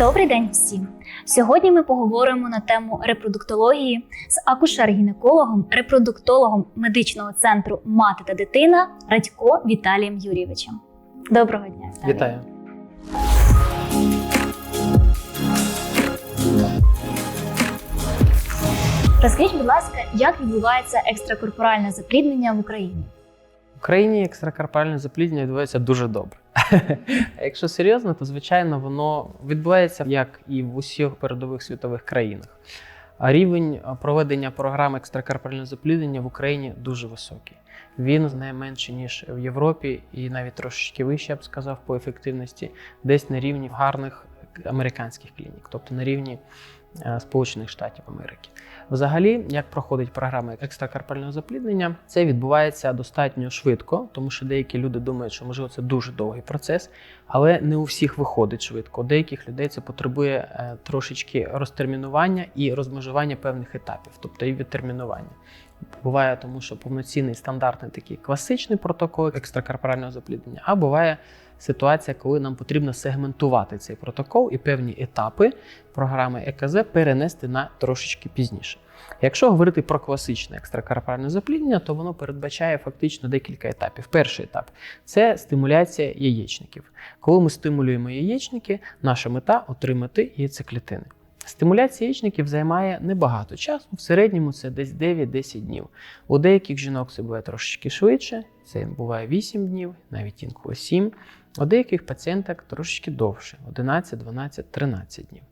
Добрий день всім! Сьогодні ми поговоримо на тему репродуктології з акушер-гінекологом, репродуктологом медичного центру Мати та дитина Радько Віталієм Юрійовичем. Доброго дня! Віталій. Вітаю. Розкажіть, будь ласка, як відбувається екстракорпоральне запліднення в Україні? Україні екстракарпальне запліднення відбувається дуже добре. Якщо серйозно, то звичайно воно відбувається як і в усіх передових світових країнах. А рівень проведення програми екстракарпального запліднення в Україні дуже високий. Він не менше ніж в Європі, і навіть трошечки вище, я б сказав, по ефективності, десь на рівні гарних американських клінік, тобто на рівні е, Сполучених Штатів Америки. Взагалі, як проходить програма екстракарпального запліднення, це відбувається достатньо швидко, тому що деякі люди думають, що можливо це дуже довгий процес, але не у всіх виходить швидко. У деяких людей це потребує е, трошечки розтермінування і розмежування певних етапів, тобто і відтермінування. Буває тому, що повноцінний стандартний такий класичний протокол екстракорпорального запліднення, а буває ситуація, коли нам потрібно сегментувати цей протокол і певні етапи програми ЕКЗ перенести на трошечки пізніше. Якщо говорити про класичне екстракарпальне запліднення, то воно передбачає фактично декілька етапів. Перший етап це стимуляція яєчників. Коли ми стимулюємо яєчники, наша мета отримати яйцеклітини. Стимуляція яєчників займає небагато часу, в середньому це десь 9-10 днів. У деяких жінок це буває трошечки швидше, це буває 8 днів, навіть інколи 7. У деяких пацієнток трошечки довше 11, 12, 13 днів.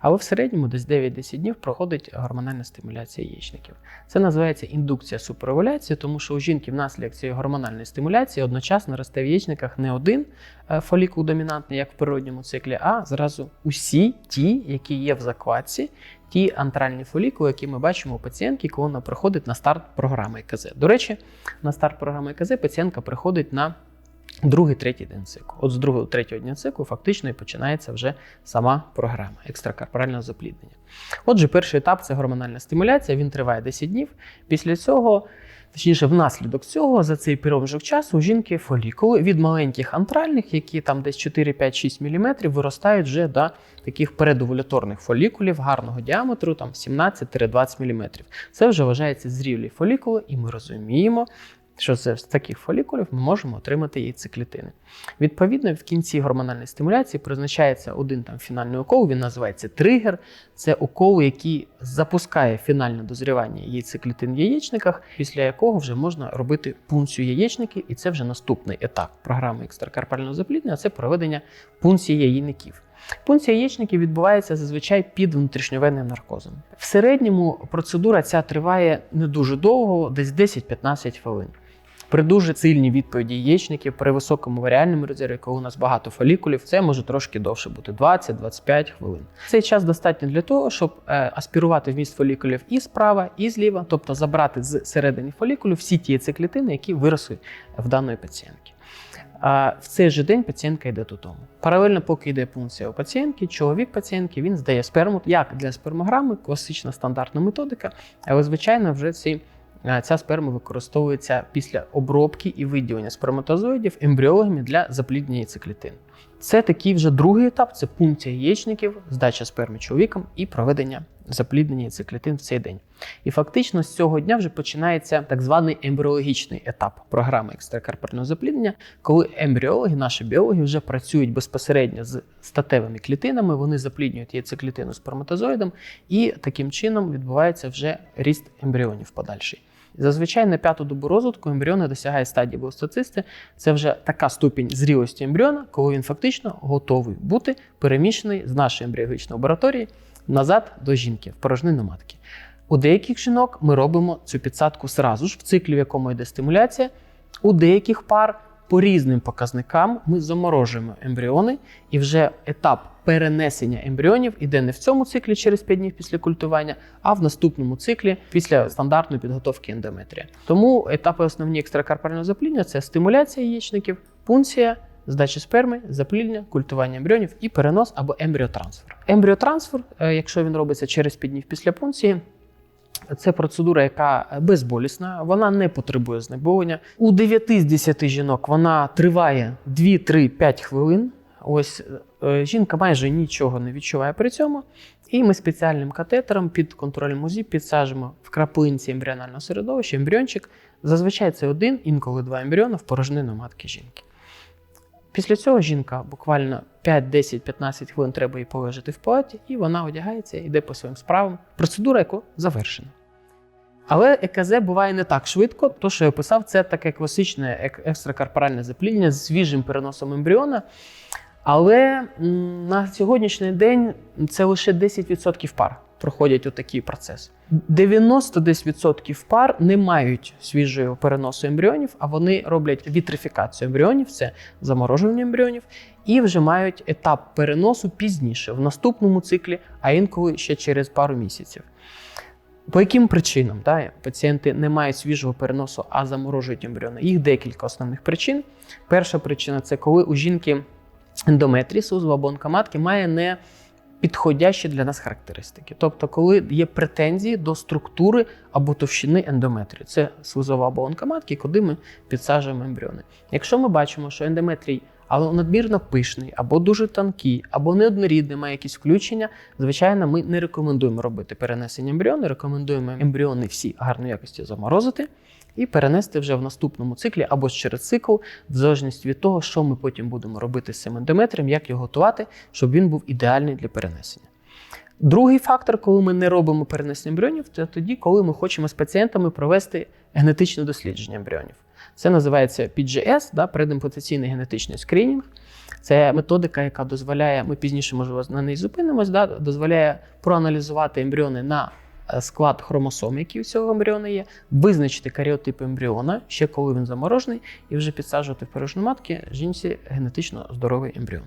Але в середньому десь 9-10 днів проходить гормональна стимуляція яєчників. Це називається індукція суперовуляції, тому що у жінки внаслідок цієї гормональної стимуляції одночасно росте в яєчниках не один е, фолікул домінантний, як в природньому циклі, а зразу усі ті, які є в закладці, ті антральні фолікули, які ми бачимо у пацієнтки, коли вона приходить на старт програми ЕКЗ. До речі, на старт програми ЕКЗ пацієнтка приходить на Другий, третій день циклу. От з другого третього дня циклу фактично і починається вже сама програма екстракорпорального запліднення. Отже, перший етап це гормональна стимуляція, він триває 10 днів. Після цього, точніше, внаслідок цього, за цей проміжок часу у жінки фолікули від маленьких антральних, які там десь 4, 5, 6 мм, виростають вже до таких передовуляторних фолікулів гарного діаметру, там 17-20 мм. Це вже вважається зрілі фолікули, і ми розуміємо, що з таких фолікулів ми можемо отримати яйцеклітини. Відповідно, в кінці гормональної стимуляції призначається один там фінальний укол, він називається тригер. Це укол, який запускає фінальне дозрівання яйцеклітин в яєчниках, після якого вже можна робити пункцію яєчників, і це вже наступний етап програми екстракарпального запліднення це проведення пункції яєчників. Пункція яєчників відбувається зазвичай під внутрішньовенним наркозом. В середньому процедура ця триває не дуже довго, десь 10-15 хвилин. При дуже сильній відповіді яєчників, при високому варіальному резерві, коли у нас багато фолікулів, це може трошки довше бути 20-25 хвилин. Цей час достатньо для того, щоб е, аспірувати вміст фолікулів і справа, і зліва, тобто забрати з середини фолікулів всі ті яйцеклітини, які виросли в даної пацієнтки. А в цей же день пацієнтка йде додому. Паралельно, поки йде пункція у пацієнтки, чоловік пацієнтки він здає сперму як для спермограми, класична стандартна методика, але звичайно вже ці. Е, Ця сперма використовується після обробки і виділення сперматозоїдів ембріологами для запліднення яйцеклітин. Це такий вже другий етап це пункція яєчників, здача сперми чоловіком і проведення запліднення яйцеклітин в цей день. І фактично з цього дня вже починається так званий ембріологічний етап програми екстракарпального запліднення, коли ембріологи, наші біологи, вже працюють безпосередньо з статевими клітинами, вони запліднюють яйцеклітину сперматозоїдом, і таким чином відбувається вже ріст ембріонів подальший. Зазвичай на п'яту добу розвитку ембріони досягає стадії блостоцисти. Це вже така ступінь зрілості ембріона, коли він фактично готовий бути переміщений з нашої ембріологічної лабораторії назад до жінки в порожнину матки. У деяких жінок ми робимо цю підсадку зразу ж в циклі, в якому йде стимуляція. У деяких пар по різним показникам ми заморожуємо ембріони, і вже етап перенесення ембріонів іде не в цьому циклі через 5 днів після культування, а в наступному циклі після стандартної підготовки ендометрія. Тому етапи основні екстракарпального запліднення це стимуляція яєчників, пункція, здача сперми, запліднення, культування ембріонів і перенос або ембріотрансфер. Ембріотрансфер, е, якщо він робиться через 5 днів після пункції, це процедура, яка безболісна, вона не потребує знеболення. У 9 з 10 жінок вона триває 2-3-5 хвилин. Ось Е, Жінка майже нічого не відчуває при цьому, і ми спеціальним катетером під контролем УЗІ підсаджуємо в краплинці ембріонального середовища ембріончик. Зазвичай це один, інколи два ембріони в порожнину матки жінки. Після цього жінка буквально 5, 10, 15 хвилин треба їй полежати в палаті, і вона одягається і йде по своїм справам. Процедура, яку завершена. Але ЕКЗ буває не так швидко. То, що я описав, це таке класичне ек- екстракорпоральне запліднення з свіжим переносом ембріона. Але на сьогоднішній день це лише 10% пар проходять отакий процес. 90 десь відсотків пар не мають свіжого переносу ембріонів, а вони роблять вітрифікацію ембріонів, це заморожування ембріонів, і вже мають етап переносу пізніше, в наступному циклі, а інколи ще через пару місяців. По яким причинам да, пацієнти не мають свіжого переносу, а заморожують ембріони? Їх декілька основних причин. Перша причина це коли у жінки ендометрій, сузова або онкоматки, має не підходящі для нас характеристики. Тобто, коли є претензії до структури або товщини ендометрію. Це сузова або онкоматки, куди ми підсаджуємо ембріони. Якщо ми бачимо, що ендометрій але надмірно пишний, або дуже тонкий, або неоднорідний, має якісь включення. Звичайно, ми не рекомендуємо робити перенесення ембріону, рекомендуємо ембріони всі гарної якості заморозити і перенести вже в наступному циклі або через цикл, в залежності від того, що ми потім будемо робити з цим ендометрієм, як його готувати, щоб він був ідеальний для перенесення. Другий фактор, коли ми не робимо перенесення ембріонів, це тоді, коли ми хочемо з пацієнтами провести генетичне дослідження ембріонів. Це називається PGS, да, предімплантаційний генетичний скринінг. Це методика, яка дозволяє, ми пізніше, можливо, на неї зупинимось, да, дозволяє проаналізувати ембріони на склад хромосом, який у цього ембріона є, визначити каріотип ембріона, ще коли він заморожений, і вже підсаджувати в порожні матки жінці генетично здоровий ембріон.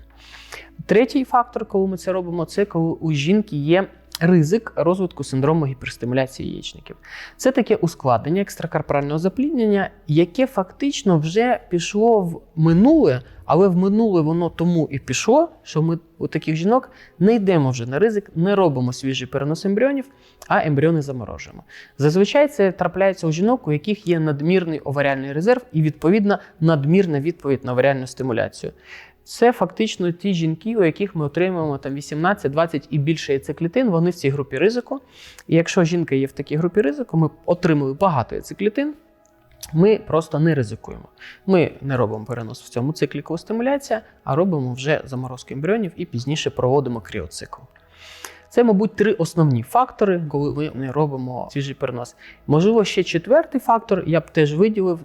Третій фактор, коли ми це робимо, це коли у жінки є ризик розвитку синдрому гіперстимуляції яєчників. Це таке ускладнення екстракорпорального запліднення, яке фактично вже пішло в минуле, але в минуле воно тому і пішло, що ми у таких жінок не йдемо вже на ризик, не робимо свіжий перенос ембріонів, а ембріони заморожуємо. Зазвичай це трапляється у жінок, у яких є надмірний оваріальний резерв і відповідна надмірна відповідь на оваріальну стимуляцію. Це фактично ті жінки, у яких ми отримуємо там 18, 20 і більше яйцеклітин, вони в цій групі ризику. І якщо жінка є в такій групі ризику, ми отримали багато яйцеклітин, ми просто не ризикуємо. Ми не робимо перенос в цьому циклі стимуляція, а робимо вже заморозку ембріонів і пізніше проводимо кріоцикл. Це, мабуть, три основні фактори, коли ми робимо свіжий перенос. Можливо, ще четвертий фактор, я б теж виділив,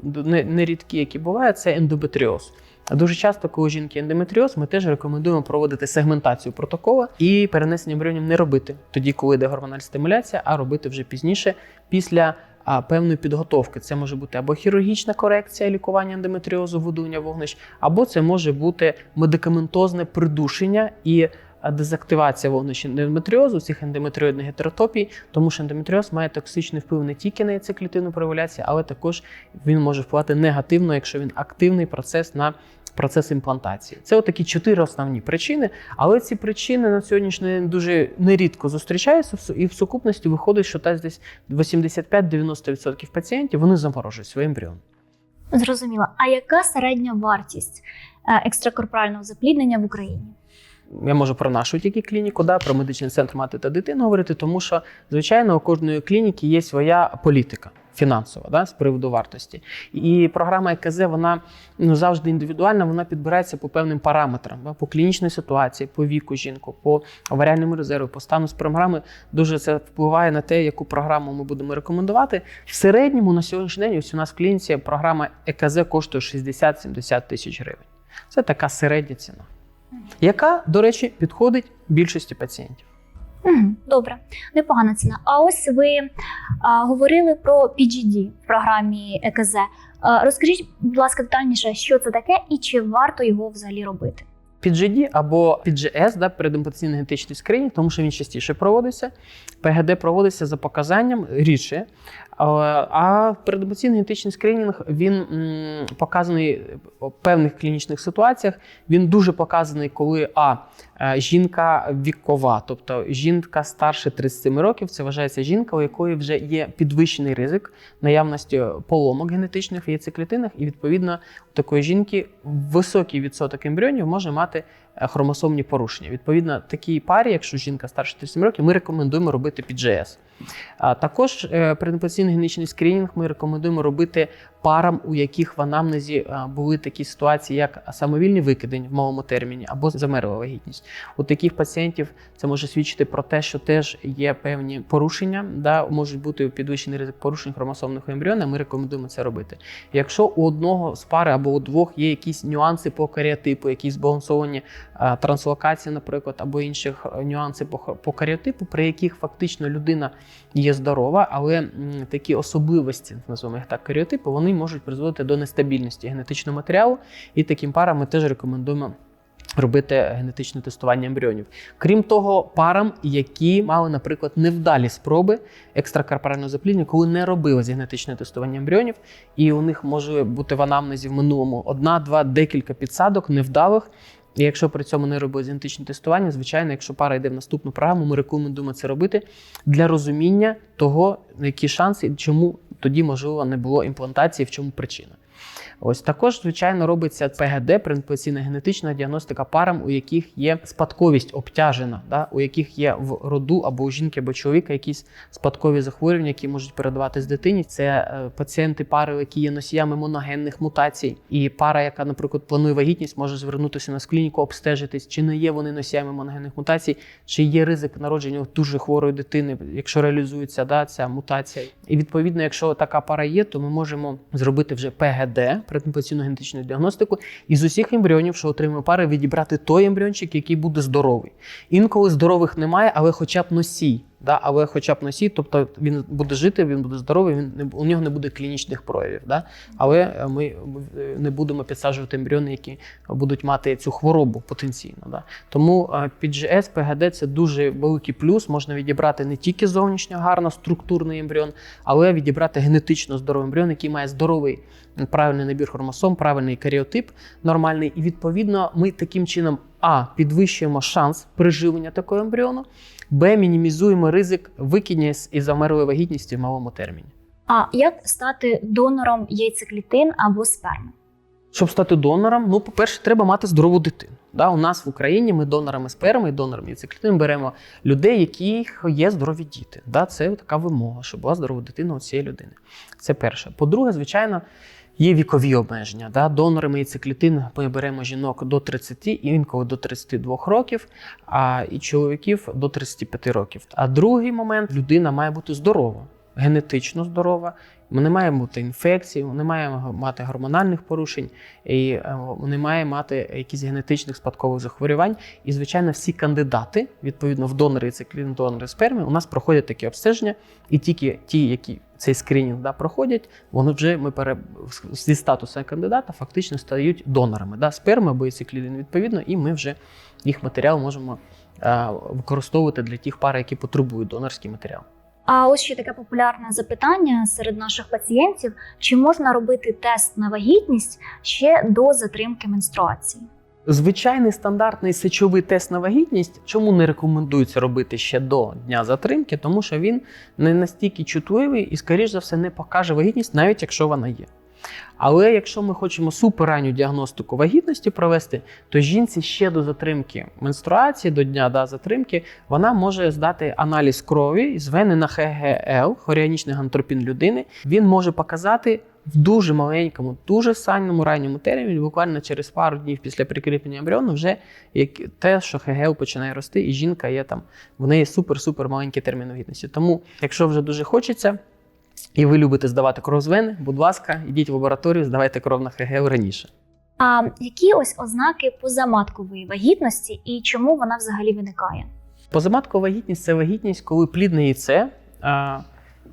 нерідкі, які бувають, це ендометріоз. А Дуже часто, коли у жінки ендометріоз, ми теж рекомендуємо проводити сегментацію протокола і перенесення ембріонів не робити тоді, коли йде гормональна стимуляція, а робити вже пізніше після а, певної підготовки. Це може бути або хірургічна корекція лікування ендометріозу, видалення вогнищ, або це може бути медикаментозне придушення і дезактивація вогнищ ендометріозу, цих ендометріоїдних гетеротопій, тому що ендометріоз має токсичний вплив не тільки на яйцеклітинну проволяцію, але також він може впливати негативно, якщо він активний процес на процес імплантації. Це отакі чотири основні причини, але ці причини на сьогоднішній день дуже нерідко зустрічаються, і в сукупності виходить, що та десь 85-90% пацієнтів вони заморожують свій ембріон. Зрозуміло. А яка середня вартість е, екстракорпорального запліднення в Україні? Я можу про нашу тільки клініку, да, про медичний центр мати та дитину говорити, тому що, звичайно, у кожної клініки є своя політика фінансова да, з приводу вартості. І програма ЕКЗ вона ну, завжди індивідуальна, вона підбирається по певним параметрам, да, по клінічній ситуації, по віку жінку, по аваріальному резерву, по стану з програми. Дуже це впливає на те, яку програму ми будемо рекомендувати. В середньому на сьогоднішній день ось у нас в клініці програма ЕКЗ коштує 60-70 тисяч гривень. Це така середня ціна яка, до речі, підходить більшості пацієнтів. Добре, непогана ціна. А ось ви а, говорили про PGD в програмі ЕКЗ. А, розкажіть, будь ласка, детальніше, що це таке і чи варто його взагалі робити? PGD або PGS, да, передімплантаційний генетичний скринінг, тому що він частіше проводиться. ПГД проводиться за показанням рідше. А- А передімплантаційний генетичний скринінг він м, показаний в певних клінічних ситуаціях. Він дуже показаний, коли а е, жінка вікова, тобто жінка старше 37 років, це вважається жінка, у якої вже є підвищений ризик наявності поломок генетичних в яйцеклітинах, і відповідно такої жінки високий відсоток ембріонів може мати е, хромосомні порушення. Відповідно, такій парі, якщо жінка старше 37 років, ми рекомендуємо робити PGS. А також е, прединфекційний генетичний скринінг ми рекомендуємо робити парам, у яких в анамнезі були такі ситуації, як самовільний викидень в малому терміні або замерла вагітність. У таких пацієнтів це може свідчити про те, що теж є певні порушення, да, можуть бути підвищений ризик порушень хромосомного ембріона. Ми рекомендуємо це робити. Якщо у одного з пари або у двох є якісь нюанси по каріотипу, якісь збалансовані транслокації, наприклад, або інших е, нюанси по каріотипу, при яких фактично людина є здорова, але такі особливості, називаємо їх так, каріотипу, вони можуть призводити до нестабільності генетичного матеріалу, і таким парам ми теж рекомендуємо. Робити генетичне тестування ембріонів. Крім того, парам, які мали, наприклад, невдалі спроби екстракорпорального запліднення, коли не робилось генетичне тестування ембріонів, і у них може бути в анамнезі в минулому одна, два, декілька підсадок невдалих. І якщо при цьому не робить генетичне тестування, звичайно, якщо пара йде в наступну програму, ми рекомендуємо це робити для розуміння того, які шанси і чому тоді можливо не було імплантації, в чому причина. Ось також, звичайно, робиться ПГД, прединфекційна генетична діагностика парам, у яких є спадковість обтяжена, да? у яких є в роду або у жінки, або чоловіка якісь спадкові захворювання, які можуть передаватись дитині. Це е, пацієнти пари, які є носіями моногенних мутацій. І пара, яка, наприклад, планує вагітність, може звернутися на клініку, обстежитись, чи не є вони носіями моногенних мутацій, чи є ризик народження дуже хворої дитини, якщо реалізується да, ця мутація. І відповідно, якщо така пара є, то ми можемо зробити вже ПГД, прединфекційну генетичну діагностику, і з усіх ембріонів, що отримує пари, відібрати той ембріончик, який буде здоровий. Інколи здорових немає, але хоча б носій. Да, але хоча б носій, тобто він буде жити, він буде здоровий, він не, у нього не буде клінічних проявів. Да? Але е, ми е, не будемо підсаджувати ембріони, які будуть мати цю хворобу потенційно. Да? Тому PGS, PGD – це дуже великий плюс. Можна відібрати не тільки зовнішньо гарно структурний ембріон, але відібрати генетично здоровий ембріон, який має здоровий правильний набір хромосом, правильний каріотип нормальний. І відповідно ми таким чином а підвищуємо шанс приживлення такого ембріону. Б. Мінімізуємо ризик викидення з- із замерлої вагітності в малому терміні. А як стати донором яйцеклітин або сперми? Щоб стати донором, ну, по-перше, треба мати здорову дитину. Да, у нас в Україні ми донорами сперми донорами яйцеклітин беремо людей, яких є здорові діти. Да, це така вимога, щоб була здорова дитина у цієї людини. Це перше. По-друге, звичайно, є вікові обмеження. Да? Донорами яйцеклітин ми беремо жінок до 30 і інколи до 32 років, а і чоловіків до 35 років. А другий момент людина має бути здорова, генетично здорова. ми Не має бути інфекцій, не має мати гормональних порушень, і е, не має мати якісь генетичних спадкових захворювань. І, звичайно, всі кандидати, відповідно, в донори циклін, донори сперми, у нас проходять такі обстеження, і тільки ті, які цей скринінг да, проходять, вони вже ми пере... зі статусу кандидата фактично стають донорами да, сперми або яйцеклітин, відповідно, і ми вже їх матеріал можемо е, використовувати для тих пар, які потребують донорський матеріал. А ось ще таке популярне запитання серед наших пацієнтів: чи можна робити тест на вагітність ще до затримки менструації? Звичайний стандартний сечовий тест на вагітність, чому не рекомендується робити ще до дня затримки, тому що він не настільки чутливий і, скоріш за все, не покаже вагітність, навіть якщо вона є. Але якщо ми хочемо суперранню діагностику вагітності провести, то жінці ще до затримки менструації, до дня да, затримки, вона може здати аналіз крові з вени на ХГЛ, хоріанічний гантропін людини. Він може показати в дуже маленькому, дуже санному ранньому терміні, буквально через пару днів після прикріплення ембріону, вже як те, що ХГЛ починає рости, і жінка є там, в неї супер-супер маленький термін вагітності. Тому, якщо вже дуже хочеться, і ви любите здавати кров з вени, будь ласка, йдіть в лабораторію, здавайте кров на ХГЛ раніше. А які ось ознаки позаматкової вагітності і чому вона взагалі виникає? Позаматкова вагітність це вагітність, коли плідне яйце а,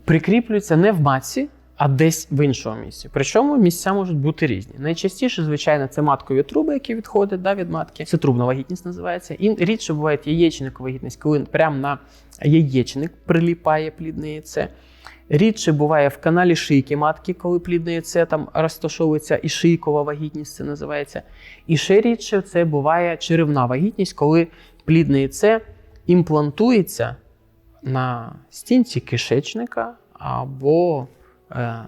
прикріплюється не в матці, а десь в іншому місці. Причому місця можуть бути різні. Найчастіше, звичайно, це маткові труби, які відходять да, від матки. Це трубна вагітність називається. І рідше буває яєчникова вагітність, коли прямо на яєчник приліпає плідне яйце. Рідше буває в каналі шийки матки, коли плідне яйце там розташовується, і шийкова вагітність це називається. І ще рідше це буває черевна вагітність, коли плідне яйце імплантується на стінці кишечника або е,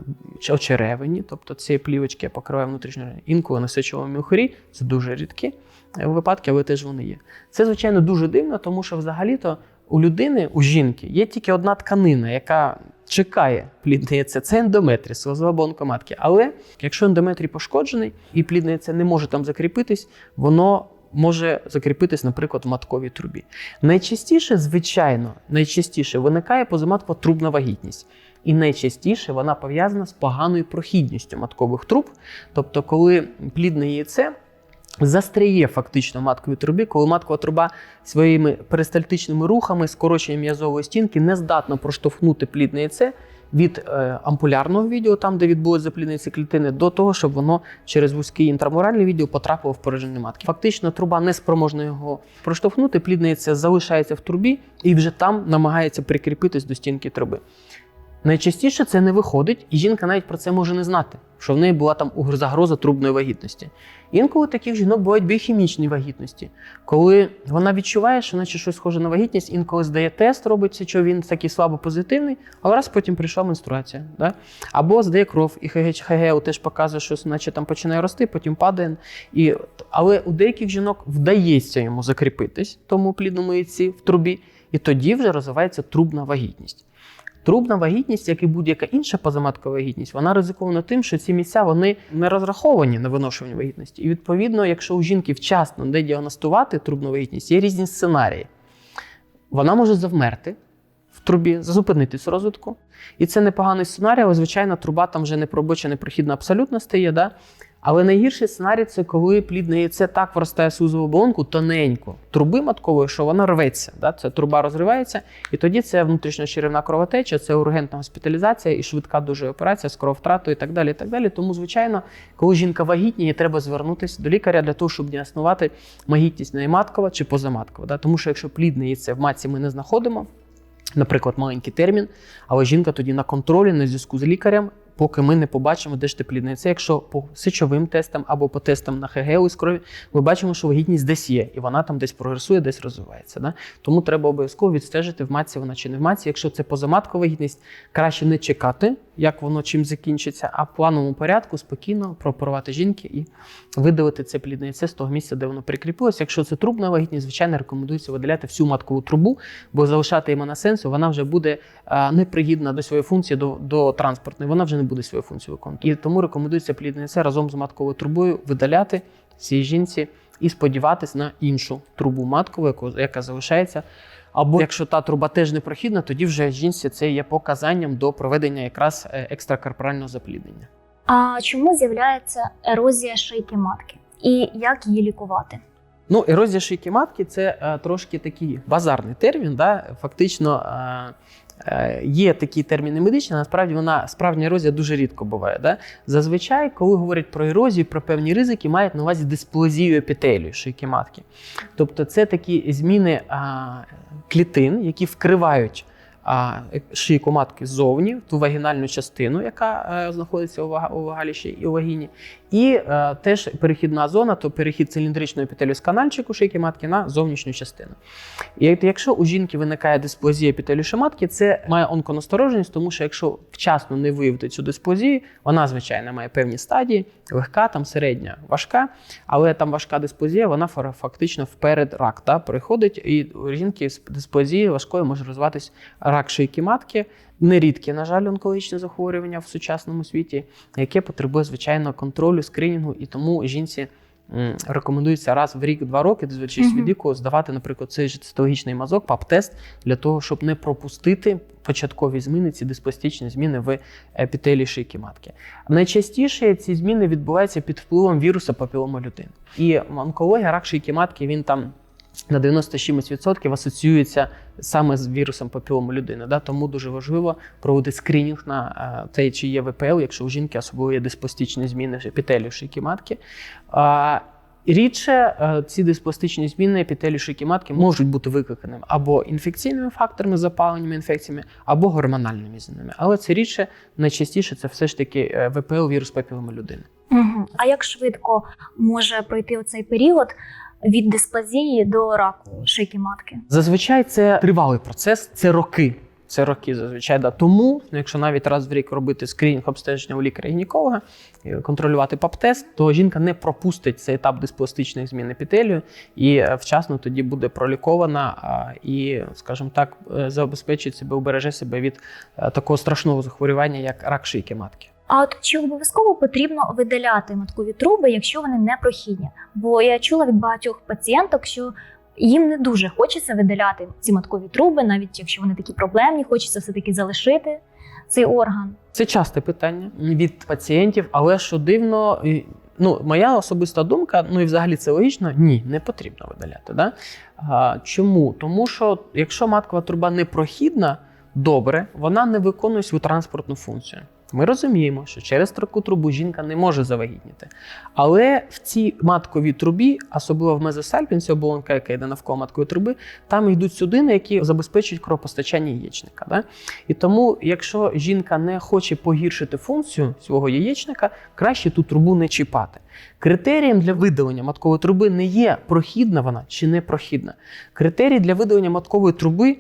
очеревині, тобто цієї плівочки покриває внутрішню інколи на сечовому міхурі, це дуже рідкі е, випадки, але теж вони є. Це, звичайно, дуже дивно, тому що взагалі-то у людини, у жінки, є тільки одна тканина, яка чекає плідне яйце. Це ендометрій, слизова оболонка матки. Але якщо ендометрій пошкоджений і плідне яйце не може там закріпитись, воно може закріпитись, наприклад, в матковій трубі. Найчастіше, звичайно, найчастіше виникає позаматкова трубна вагітність. І найчастіше вона пов'язана з поганою прохідністю маткових труб. Тобто, коли плідне яйце застряє фактично матковій трубі, коли маткова труба своїми перистальтичними рухами, скороченням м'язової стінки не здатна проштовхнути плідне яйце від е, ампулярного відділу, там де відбулися запліднені ці клітини, до того, щоб воно через вузький інтрамуральний відділ потрапило в порожнини матки. Фактично, труба не спроможна його проштовхнути, плідне яйце залишається в трубі і вже там намагається прикріпитись до стінки труби. Найчастіше це не виходить, і жінка навіть про це може не знати, що в неї була там загроза трубної вагітності. Інколи таких жінок бувають біохімічні вагітності, коли вона відчуває, що наче щось схоже на вагітність, інколи здає тест, робиться, що він такий слабо позитивний, але раз потім прийшла менструація. Да? Або здає кров, і ХГ, теж показує, що наче там починає рости, потім падає. І... Але у деяких жінок вдається йому закріпитись, тому плідному яйці в трубі, і тоді вже розвивається трубна вагітність. Трубна вагітність, як і будь-яка інша позаматкова вагітність, вона ризикована тим, що ці місця вони не розраховані на виношування вагітності. І відповідно, якщо у жінки вчасно не діагностувати трубну вагітність, є різні сценарії. Вона може завмерти в трубі, зупинитись розвитку. І це непоганий сценарій, але звичайно, труба там вже не пробоча, непрохідна абсолютно стає. Да? Але найгірший сценарій це коли плідне яйце так виростає слизову оболонку тоненько труби маткової, що вона рветься. Да? Це труба розривається, і тоді це внутрішньочеревна кровотеча, це ургентна госпіталізація і швидка дуже операція з крововтратою і так далі. І так далі. Тому, звичайно, коли жінка вагітніє, треба звернутися до лікаря для того, щоб діагностувати вагітність нейматкова чи позаматкова. Да? Тому що якщо плідне яйце в матці ми не знаходимо, наприклад, маленький термін, але жінка тоді на контролі, на зв'язку з лікарем, поки ми не побачимо, де ж те плідне яйце. Якщо по сечовим тестам або по тестам на ХГ із крові, ми бачимо, що вагітність десь є, і вона там десь прогресує, десь розвивається. Да? Тому треба обов'язково відстежити, в матці вона чи не в матці. Якщо це позаматкова вагітність, краще не чекати, як воно чим закінчиться, а в плановому порядку спокійно прооперувати жінки і видалити це плідне яйце з того місця, де воно прикріпилося. Якщо це трубна вагітність, звичайно, рекомендується видаляти всю маткову трубу, бо залишати її на сенсу, вона вже буде а, непригідна до своєї функції, до, до транспортної, вона вже не буде свою функцію виконувати. І тому рекомендується плідне яйце разом з матковою трубою видаляти цій жінці і сподіватись на іншу трубу маткову, яка залишається. Або якщо та труба теж непрохідна, тоді вже жінці це є показанням до проведення якраз е, екстракорпорального запліднення. А чому з'являється ерозія шийки матки? І як її лікувати? Ну, ерозія шийки матки це е, трошки такий базарний термін. Да? Фактично е, є такі терміни медичні, насправді вона справжня ерозія дуже рідко буває. Да? Зазвичай, коли говорять про ерозію, про певні ризики, мають на увазі дисплазію епітелію шийки матки. Тобто, це такі зміни а, клітин, які вкривають. А шийку матки ззовні, ту вагінальну частину, яка е, знаходиться у, вага, і у вагіні, і е, теж перехідна зона, то перехід циліндричного епітелію з канальчику шийки матки на зовнішню частину. І якщо у жінки виникає дисплазія епітелію матки, це має онконастороженість, тому що якщо вчасно не виявити цю дисплазію, вона, звичайно, має певні стадії, легка, там середня, важка, але там важка дисплазія, вона фактично вперед рак та, приходить, і у жінки з дисплазією важкою може розвиватись рак шийки матки. Нерідкі, на жаль, онкологічне захворювання в сучасному світі, яке потребує звичайно контролю, скринінгу, і тому жінці рекомендується раз в рік-два роки, Мгм. від віку, здавати, наприклад, цей же цитологічний мазок, ПАП-тест, для того, щоб не пропустити початкові зміни, ці диспластичні зміни в епітелії шийки матки. Найчастіше ці зміни відбуваються під впливом віруса папілома людини. І онкологія, рак шийки матки, він там на 90 чимось відсотків асоціюється саме з вірусом папілому людини. Да? Тому дуже важливо проводити скринінг на е, те, чи є ВПЛ, якщо у жінки особливо є диспластичні зміни епітелію шийки матки. А, Рідше е, ці диспластичні зміни епітелію шийки матки можуть бути викликаними або інфекційними факторами, запаленнями, інфекціями, або гормональними змінами. Але це рідше, найчастіше це все ж таки е, ВПЛ, вірус папілому людини. Угу. А як швидко може пройти оцей період від дисплазії до раку шийки матки? Зазвичай це тривалий процес, це роки. Це роки зазвичай. Да. Тому, ну, якщо навіть раз в рік робити скринінг обстеження у лікаря-гінеколога, е, контролювати ПАП-тест, то жінка не пропустить цей етап диспластичних змін епітелію і е, вчасно тоді буде пролікована і, скажімо так, е, забезпечить себе, убереже себе від такого страшного захворювання, як рак шийки матки. А от чи обов'язково потрібно видаляти маткові труби, якщо вони не прохідні? Бо я чула від багатьох пацієнток, що їм не дуже хочеться видаляти ці маткові труби, навіть якщо вони такі проблемні, хочеться все-таки залишити цей орган. Це часте питання від пацієнтів, але що дивно, ну, моя особиста думка, ну і взагалі це логічно, ні, не потрібно видаляти. Да? А, чому? Тому що якщо маткова труба непрохідна, добре, вона не виконує свою транспортну функцію. Ми розуміємо, що через таку трубу жінка не може завагітніти. Але в цій матковій трубі, особливо в мезосальпінці, оболонка, яка йде навколо маткової труби, там йдуть судини, які забезпечують кровопостачання яєчника. Да? І тому, якщо жінка не хоче погіршити функцію свого яєчника, краще ту трубу не чіпати. Критерієм для видалення маткової труби не є прохідна вона чи не прохідна. Критерій для видалення маткової труби.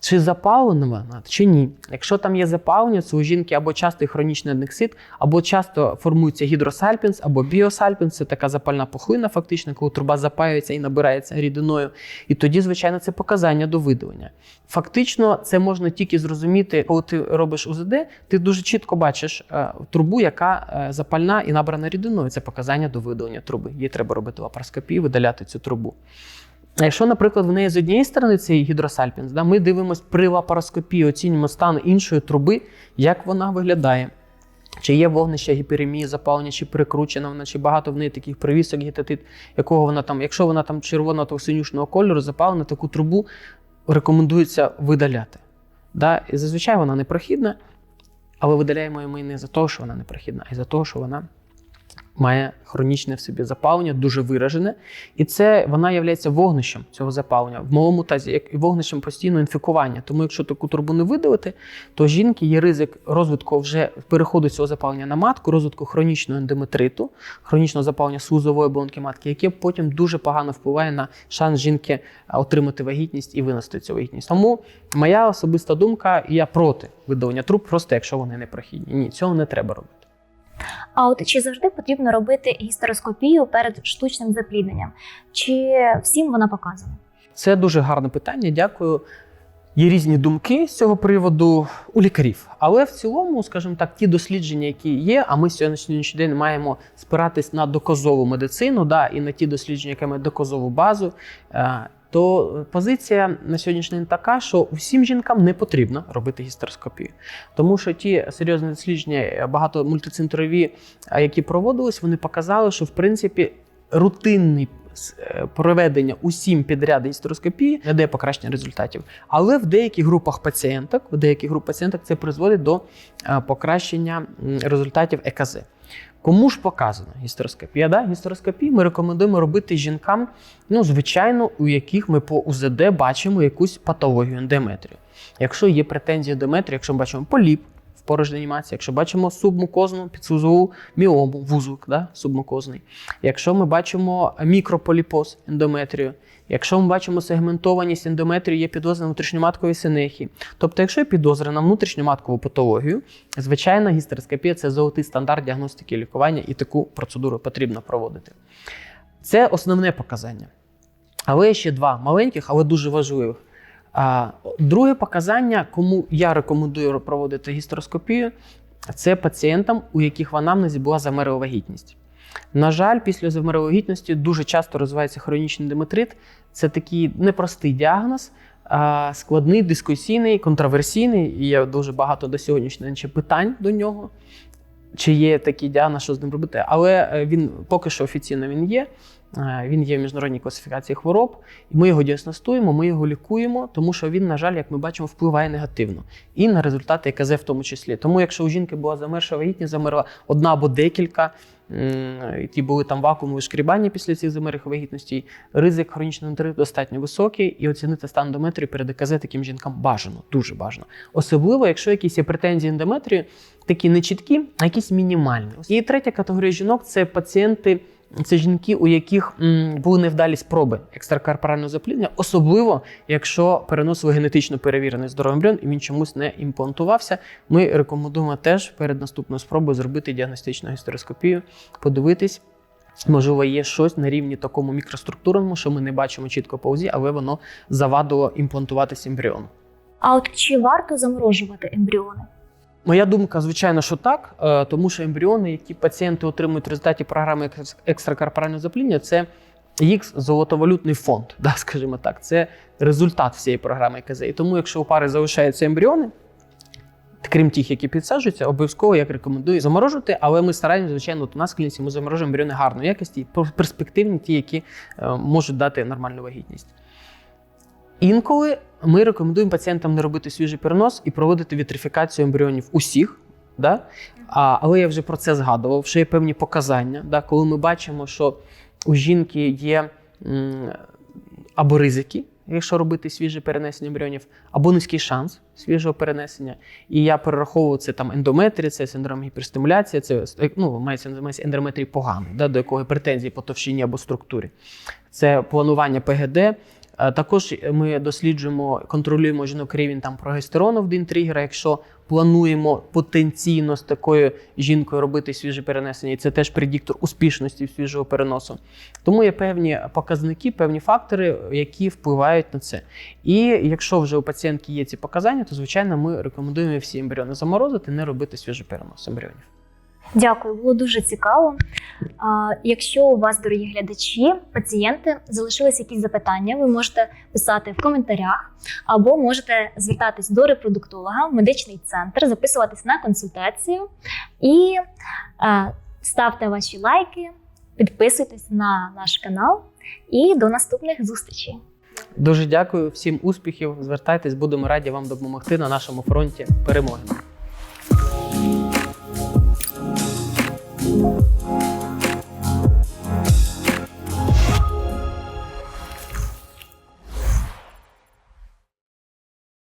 Чи запалена вона, чи ні? Якщо там є запалення, це у жінки або частий хронічний аднексит, або часто формується гідросальпінс, або біосальпінс, це така запальна пухлина, фактично, коли труба запаюється і набирається рідиною. І тоді, звичайно, це показання до видалення. Фактично, це можна тільки зрозуміти, коли ти робиш УЗД, ти дуже чітко бачиш е, трубу, яка е, запальна і набрана рідиною. Це показання до видалення труби. Їй треба робити лапароскопію, видаляти цю трубу. А якщо, наприклад, в неї з однієї сторони цей гідросальпінс, да, ми дивимося при лапароскопії, оцінюємо стан іншої труби, як вона виглядає. Чи є вогнище гіперемії, запалення, чи прикручена вона, чи багато в неї таких привісок, гітатит, якого вона там, якщо вона там червоного того синюшного кольору, запалена, таку трубу рекомендується видаляти. Да? І зазвичай вона непрохідна, але видаляємо ми не за те, що вона непрохідна, а й за те, що вона має хронічне в собі запалення, дуже виражене. І це вона є вогнищем цього запалення в малому тазі, як і вогнищем постійного інфікування. Тому, якщо таку трубу не видалити, то жінки є ризик розвитку вже переходу цього запалення на матку, розвитку хронічного ендометриту, хронічного запалення слузової оболонки матки, яке потім дуже погано впливає на шанс жінки отримати вагітність і винести цю вагітність. Тому моя особиста думка, я проти видалення труб, просто якщо вони не прохідні. Ні, цього не треба робити. А от чи завжди потрібно робити гістероскопію перед штучним заплідненням? Чи всім вона показана? Це дуже гарне питання. Дякую. Є різні думки з цього приводу у лікарів. Але в цілому, скажімо так, ті дослідження, які є, а ми сьогодні сьогоднішній день маємо спиратись на доказову медицину, да, і на ті дослідження, які мають доказову базу. То позиція на сьогоднішній день така, що всім жінкам не потрібно робити гістероскопію. Тому що ті серйозні дослідження, багато мультицентрові, які проводились, вони показали, що в принципі рутинний е, проведення усім підряд гістероскопії не дає покращення результатів. Але в деяких групах пацієнток, в деяких групах пацієнток це призводить до е, покращення результатів ЕКЗ. Кому ж показана гістероскопія? Да? Гістероскопію ми рекомендуємо робити жінкам, ну, звичайно, у яких ми по УЗД бачимо якусь патологію ендометрію. Якщо є претензії ендометрію, якщо ми бачимо поліп в порожній якщо бачимо субмукозну підсузову міому, вузлик да? субмукозний, якщо ми бачимо мікрополіпоз ендометрію, якщо ми бачимо сегментованість ендометрію, є підозра на внутрішньоматковій синехії. Тобто, якщо є підозра на внутрішньоматкову патологію, звичайно, гістероскопія це золотий стандарт діагностики і лікування, і таку процедуру потрібно проводити. Це основне показання. Але є ще два маленьких, але дуже важливих. Друге показання, кому я рекомендую проводити гістероскопію, це пацієнтам, у яких в анамнезі була замерла вагітність. На жаль, після замерлої вагітності дуже часто розвивається хронічний деметрит. Це такий непростий діагноз, складний, дискусійний, контроверсійний. І є дуже багато до сьогоднішнього питань до нього. Чи є такий діагноз, що з ним робити? Але е, він поки що офіційно він є. Е, Він є в міжнародній класифікації хвороб, і ми його діагностуємо, ми його лікуємо, тому що він, на жаль, як ми бачимо, впливає негативно і на результати ЕКЗ в тому числі. Тому, якщо у жінки була замерша вагітність, замерла одна або декілька, ті були там вакуумові шкрібання після цих замерлих вагітностей, ризик хронічного ентериту достатньо високий, і оцінити стан ендометрію перед ЕКЗ таким жінкам бажано, дуже бажано. Особливо, якщо якісь є претензії ендометрію, такі не чіткі, а якісь мінімальні. І третя категорія жінок це пацієнти це жінки, у яких були невдалі спроби екстракорпорального запліднення, особливо якщо переносили генетично перевірений здоровий ембріон і він чомусь не імплантувався. Ми рекомендуємо теж перед наступною спробою зробити діагностичну гістероскопію, подивитись. Можливо, є щось на рівні такому мікроструктурному, що ми не бачимо чітко по УЗІ, але воно завадило імплантуватись ембріону. А от чи варто заморожувати ембріони? Моя думка, звичайно, що так, е, тому що ембріони, які пацієнти отримують в результаті програми екс- екстракорпорального запліднення, це їх золотовалютний фонд, да, скажімо так. Це результат всієї програми ЕКЗ. І тому, якщо у пари залишаються ембріони, крім тих, які підсаджуються, обов'язково як рекомендую заморожувати, але ми стараємося, звичайно, от у нас в клініці ми заморожуємо ембріони гарної якості, пер- перспективні, ті, які е, можуть дати нормальну вагітність. Інколи ми рекомендуємо пацієнтам не робити свіжий перенос і проводити вітрифікацію ембріонів усіх. Да? А, але я вже про це згадував, що є певні показання, да? коли ми бачимо, що у жінки є м, або ризики, якщо робити свіже перенесення ембріонів, або низький шанс свіжого перенесення. І я перераховував це там ендометрія, це синдром гіперстимуляції, це ну, мається називається ендометрій поганий, да? до якого претензії по товщині або структурі. Це планування ПГД. Е, Також ми досліджуємо, контролюємо жінок рівень там прогестерону в день тригера, якщо плануємо потенційно з такою жінкою робити свіже перенесення, і це теж предіктор успішності свіжого переносу. Тому є певні показники, певні фактори, які впливають на це. І якщо вже у пацієнтки є ці показання, то звичайно ми рекомендуємо всі ембріони заморозити, не робити свіжий перенос ембріонів. Дякую, було дуже цікаво. Якщо у вас, дорогі глядачі, пацієнти, залишились якісь запитання, ви можете писати в коментарях або можете звертатись до репродуктолога в медичний центр, записуватись на консультацію і е, ставте ваші лайки, підписуйтесь на наш канал і до наступних зустрічей. Дуже дякую, всім успіхів. Звертайтесь, будемо раді вам допомогти на нашому фронті перемоги. Música